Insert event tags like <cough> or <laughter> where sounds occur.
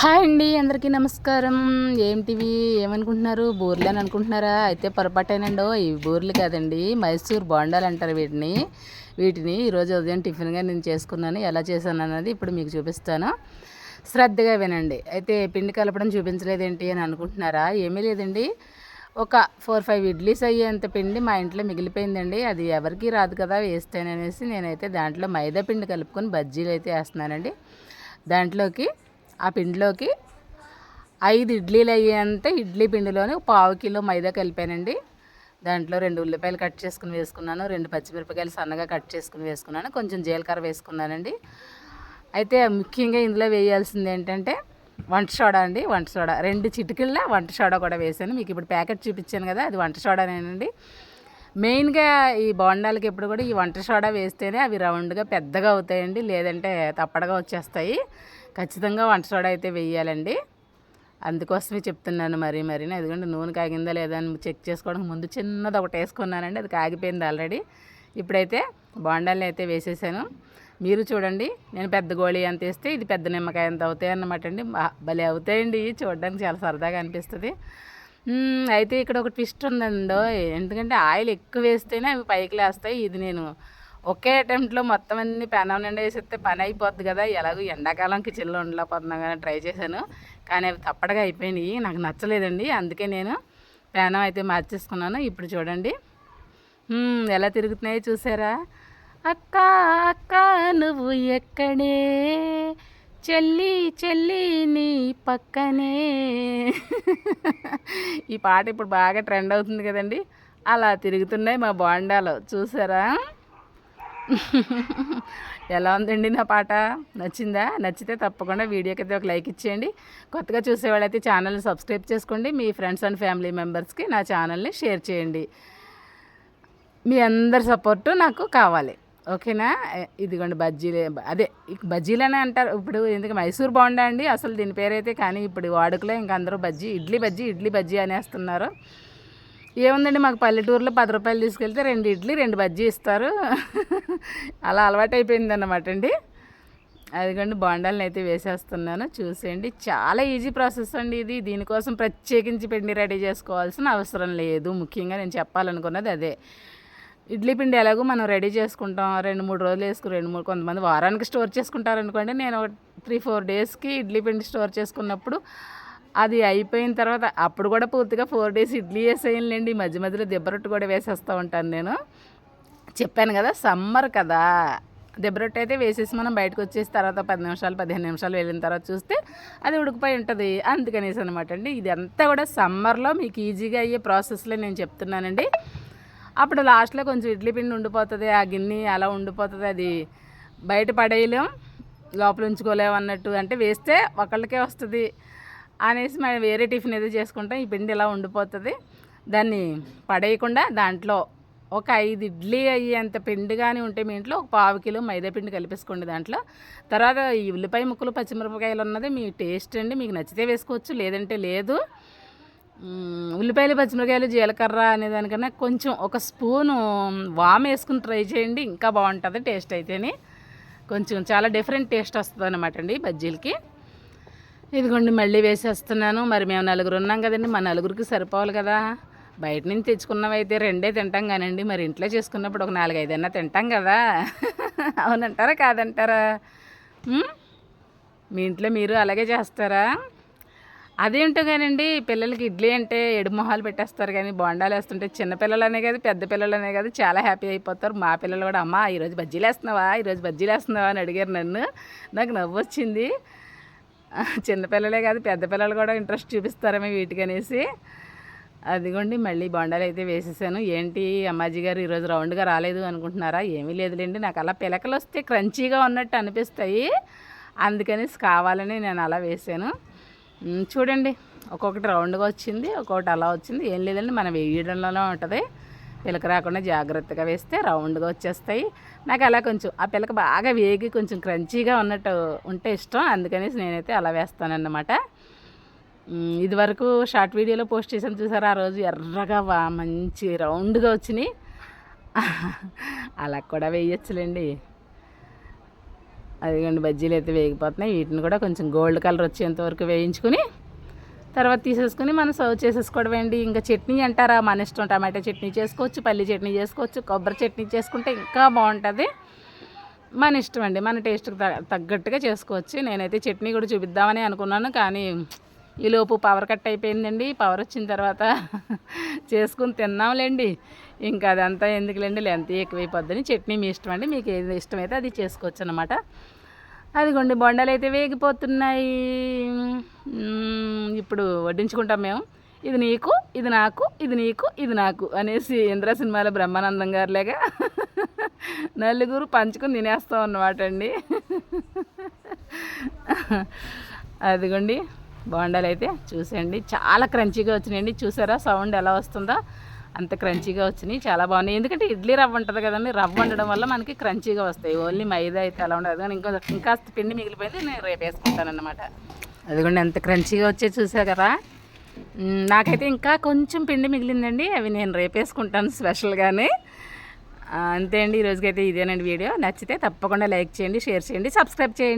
Hi అండి అందరికీ నమస్కారం. ఏంటివి ఏమనుకుంటున్నారు? బూర్లు అని అనుకుంటున్నారా? అయితే పొరపాటేనండి ఈ బూర్లు కాదండి మైసూర్ బోండాలు అంటారు వీటిని. వీటిని ఈరోజు ఉదయం టిఫిన్గా నేను చేసుకున్నాను. ఎలా చేశాను అన్నది ఇప్పుడు మీకు చూపిస్తాను. శ్రద్ధగా వినండి. అయితే పిండి కలపడం చూపించలేదేంటి అని అనుకుంటున్నారా? ఏమీ లేదండి. ఒక ఫోర్ ఫైవ్ ఇడ్లీస్ అయ్యేంత పిండి మా ఇంట్లో మిగిలిపోయిందండి. అది ఎవరికి రాదు కదా వేస్తాననేసి నేనైతే దాంట్లో మైదా పిండి కలుపుకొని బజ్జీలు అయితే వేస్తున్నానండి. దాంట్లోకి ఆ పిండిలోకి ఐదు ఇడ్లీలు అయ్యేంత ఇడ్లీ పిండిలోని పావు కిలో మైదా కలిపానండి. దాంట్లో రెండు ఉల్లిపాయలు కట్ చేసుకుని వేసుకున్నాను రెండు పచ్చిమిరపకాయలు సన్నగా కట్ చేసుకుని వేసుకున్నాను కొంచెం జీలకర్ర వేసుకున్నానండి. అయితే ముఖ్యంగా ఇందులో వేయాల్సింది ఏంటంటే వంట సోడా అండి వంట సోడా. రెండు చిటికల్లో వంట సోడా కూడా వేసాను. మీకు ఇప్పుడు ప్యాకెట్ చూపించాను కదా అది వంట సోడానేనండి. మెయిన్గా ఈ బోండాలకి ఎప్పుడు కూడా ఈ వంట సోడా వేస్తేనే అవి రౌండ్గా పెద్దగా అవుతాయండి లేదంటే తప్పడగా వచ్చేస్తాయి. ఖచ్చితంగా వంట సోడా అయితే వేయాలండి. అందుకోసమే చెప్తున్నాను మరీ మరీ ఎందుకంటే నూనె కాగిందా లేదా అని చెక్ చేసుకోవడానికి ముందు చిన్నది ఒకటి వేసుకున్నానండి. అది కాగిపోయింది ఆల్రెడీ. ఇప్పుడైతే బోండాలని అయితే వేసేసాను. మీరు చూడండి నేను పెద్ద గోళీ ఎంత వేస్తే ఇది పెద్ద నిమ్మకాయ ఎంత అవుతాయి అన్నమాట అండి. భలే అవుతాయండి. చూడడానికి చాలా సరదాగా అనిపిస్తుంది. అయితే ఇక్కడ ఒక ట్విస్ట్ ఉందండో ఎందుకంటే ఆయిల్ ఎక్కువ వేస్తేనే అవి పైకి లేస్తాయి. ఇది నేను ఒకే అటెంప్ట్లో మొత్తం అన్ని పెనం నిండా వేసేస్తే పని అయిపోద్ది కదా. ఎలాగో ఎండాకాలం కిచెన్లో ఉండలేకపోతున్నాం కానీ ట్రై చేశాను. కానీ అవి తప్పడగా అయిపోయినాయి. నాకు నచ్చలేదండి. అందుకే నేను పెనం అయితే మార్చేసుకున్నాను ఇప్పుడు చూడండి. ఎలా తిరుగుతున్నాయో చూసారా? అక్క అక్క నువ్వు ఎక్కడే? చెల్లి చెల్లి నీ పక్కనే. ఈ పాట ఇప్పుడు బాగా ట్రెండ్ అవుతుంది కదండి. అలా తిరుగుతున్నాయి మా బాండాలో. చూసారా? ఎలా ఉందండి నా పాట? నచ్చిందా? నచ్చితే తప్పకుండా వీడియోకి అయితే ఒక లైక్ ఇచ్చేయండి. కొత్తగా చూసేవాళ్ళైతే ఛానల్ని సబ్స్క్రైబ్ చేసుకోండి. మీ ఫ్రెండ్స్ అండ్ ఫ్యామిలీ మెంబర్స్కి నా ఛానల్ని షేర్ చేయండి. మీ అందరి సపోర్టు నాకు కావాలి. ఓకేనా? ఇదిగోండి బజ్జీలు అదే బజ్జీలనే అంటారు. ఇప్పుడు ఎందుకు మైసూర్ బాగుండండి అసలు దీని పేరైతే కానీ ఇప్పుడు వాడుకలో ఇంకా అందరూ బజ్జీ ఇడ్లీ బజ్జీ ఇడ్లీ బజ్జీ అనేస్తున్నారు. ఏముందండి మాకు పల్లెటూరులో పది రూపాయలు తీసుకెళ్తే రెండు ఇడ్లీ రెండు బజ్జీ ఇస్తారు. అలా అలవాటు అయిపోయింది అన్నమాట అండి. అదిగోండి బొండాలను అయితే వేసేస్తున్నాను. చూసేయండి చాలా ఈజీ ప్రాసెస్ అండి ఇది. దీనికోసం ప్రత్యేకించి పిండి రెడీ చేసుకోవాల్సిన అవసరం లేదు. ముఖ్యంగా నేను చెప్పాలనుకున్నది అదే. ఇడ్లీ పిండి ఎలాగో మనం రెడీ చేసుకుంటాం. రెండు మూడు రోజులు వేసుకుని రెండు మూడు కొంతమంది వారానికి స్టోర్ చేసుకుంటారు అనుకోండి నేను త్రీ ఫోర్ డేస్కి ఇడ్లీ పిండి స్టోర్ చేసుకున్నప్పుడు అది అయిపోయిన తర్వాత అప్పుడు కూడా పూర్తిగా ఫోర్ డేస్ ఇడ్లీ వేసేయండి మధ్య మధ్యలో దిబ్బరొట్టు కూడా వేసేస్తూ ఉంటాను నేను. చెప్పాను కదా సమ్మర్ కదా. దెబ్బరొట్టు అయితే వేసేసి మనం బయటకు వచ్చేసి తర్వాత పది నిమిషాలు పదిహేను నిమిషాలు వెళ్ళిన తర్వాత చూస్తే అది ఉడికిపోయి ఉంటుంది. అందుకనేసి అనమాట అండి. ఇది కూడా సమ్మర్లో మీకు ఈజీగా అయ్యే ప్రాసెస్లో నేను చెప్తున్నానండి. అప్పుడు లాస్ట్లో కొంచెం ఇడ్లీ పిండి ఉండిపోతుంది ఆ గిన్నె అలా ఉండిపోతుంది అది బయట పడేయలేం లోపల ఉంచుకోలేము అన్నట్టు. అంటే వేస్తే ఒకళ్ళకే వస్తుంది. అనేసి మనం వేరే టిఫిన్ ఏదో చేసుకుంటాం. ఈ పిండి ఇలా ఉండిపోతుంది. దాన్ని పడేయకుండా దాంట్లో ఒక ఐదు ఇడ్లీ అయ్యేంత పిండి కానీ ఉంటే మీ ఇంట్లో ఒక పావు కిలో మైదా పిండి కలిపేసుకోండి దాంట్లో. తర్వాత ఈ ఉల్లిపాయ ముక్కలు పచ్చిమిరపకాయలు ఉన్నది మీ టేస్ట్ అండి. మీకు నచ్చితే వేసుకోవచ్చు లేదంటే లేదు. ఉల్లిపాయలు పచ్చిమిరకాయలు జీలకర్ర అనే దానికన్నా కొంచెం ఒక స్పూను వామ్ వేసుకుని ట్రై చేయండి. ఇంకా బాగుంటుంది టేస్ట్ అయితేనే. కొంచెం చాలా డిఫరెంట్ టేస్ట్ వస్తుంది అనమాట అండి బజ్జీలకి. ఇదిగోండి మళ్ళీ వేసేస్తున్నాను. మరి మేము నలుగురు ఉన్నాం కదండి మా నలుగురికి సరిపోవాలి కదా. బయట నుంచి తెచ్చుకున్నవైతే రెండే తింటాం కానండి మరి ఇంట్లో చేసుకున్నప్పుడు ఒక నాలుగైదన్నా తింటాం కదా. అవునంటారా కాదంటారా? మీ ఇంట్లో మీరు అలాగే చేస్తారా? అదేంటో కానండి పిల్లలకి ఇడ్లీ అంటే ఎడుమొహాలు పెట్టేస్తారు కానీ బొండాలు వేస్తుంటే చిన్నపిల్లలనే కాదు పెద్ద పిల్లలనే కాదు చాలా హ్యాపీ అయిపోతారు. మా పిల్లలు కూడా అమ్మ ఈరోజు బజ్జీలు వేస్తున్నావా ఈరోజు బజ్జీలు వేస్తున్నావా అని అడిగారు నన్ను. నాకు నవ్వు వచ్చింది చిన్నపిల్లలే కాదు పెద్ద పిల్లలు కూడా ఇంట్రెస్ట్ చూపిస్తారేమో వీటికి అనేసి. అదిగోండి మళ్ళీ బొండాలు అయితే వేసేసాను. ఏంటి అమ్మాజీ గారు ఈరోజు రౌండ్గా రాలేదు అనుకుంటున్నారా? ఏమీ లేదులేండి నాకు అలా పిలకలు వస్తే క్రంచీగా ఉన్నట్టు అనిపిస్తాయి. అందుకనేసి కావాలని నేను అలా వేసాను. చూడండి ఒక్కొక్కటి రౌండ్గా వచ్చింది ఒక్కొక్కటి అలా వచ్చింది. ఏం లేదండి మనం వేయడంలోనే ఉంటుంది. పిలక రాకుండా జాగ్రత్తగా వేస్తే రౌండ్గా వచ్చేస్తాయి. నాకు అలా కొంచెం ఆ పిలక బాగా వేగి కొంచెం క్రంచీగా ఉన్నట్టు ఉంటే ఇష్టం. అందుకనేసి నేనైతే అలా వేస్తానన్నమాట. ఇది వరకు షార్ట్ వీడియోలో పోస్ట్ చేసాను చూసారా? ఆ రోజు ఎర్రగా మంచి రౌండ్గా వచ్చినాయి. <laughs> అలా కూడా వేయచ్చులేండి. అదిగోండి బజ్జీలు అయితే వేగిపోతున్నాయి. వీటిని కూడా కొంచెం గోల్డ్ కలర్ వచ్చేంత వరకు వేయించుకుని తర్వాత తీసేసుకుని మనం సర్వ్ చేసేసుకోవడమేంటి ఇంకా చట్నీ అంటారా? మన ఇష్టం టమాటా చట్నీ చేసుకోవచ్చు పల్లి చట్నీ చేసుకోవచ్చు కొబ్బరి చట్నీ చేసుకుంటే ఇంకా బాగుంటుంది. మన ఇష్టం అండి. మన టేస్ట్కి తగ్గట్టుగా చేసుకోవచ్చు. నేనైతే చట్నీ కూడా చూపిద్దామని అనుకున్నాను. కానీ ఈలోపు పవర్ కట్ అయిపోయిందండి. పవర్ వచ్చిన తర్వాత <laughs> చేసుకుని తిన్నాంలేండి. ఇంకా అదంతా ఎందుకులేండి? లెంత్ ఎక్కువైపోద్దని చట్నీ మీ ఇష్టం అండి. మీకు ఏది ఇష్టమైతే అది చేసుకోవచ్చు అనమాట అదిగోండి బొండాలు అయితే వేగిపోతున్నాయి ఇప్పుడు వడ్డించుకుంటాం మేము. ఇది నీకు ఇది నాకు ఇది నీకు ఇది నాకు అనేసి ఇంద్ర సినిమాలో బ్రహ్మానందం గారులేగా నలుగురు పంచుకొని తినేస్తాం అన్నమాట అండి. అదిగోండి బోండాలు అయితే చూసేయండి. చాలా క్రంచీగా వచ్చినాయండి. చూసారా? సౌండ్ ఎలా వస్తుందో. అంత క్రంచీగా వచ్చినాయి. చాలా బాగున్నాయి. ఎందుకంటే ఇడ్లీ రవ్వ ఉంటుంది కదండి. రవ్వ ఉండడం వల్ల మనకి క్రంచీగా వస్తాయి. ఓన్లీ మైదా అయితే అలా ఉండదు. కానీ ఇంకో ఇంకా పిండి మిగిలిపోయింది నేను రేపు వేసుకుంటాను అదిగోండి ఎంత క్రంచీగా వచ్చే చూసా కదా? నాకైతే ఇంకా కొంచెం పిండి మిగిలిందండి. అవి నేను రేపేసుకుంటాను స్పెషల్గానే. అంతే అండి. ఈరోజుకైతే ఇదేనండి వీడియో. నచ్చితే తప్పకుండా లైక్ చేయండి షేర్ చేయండి సబ్స్క్రైబ్ చేయండి.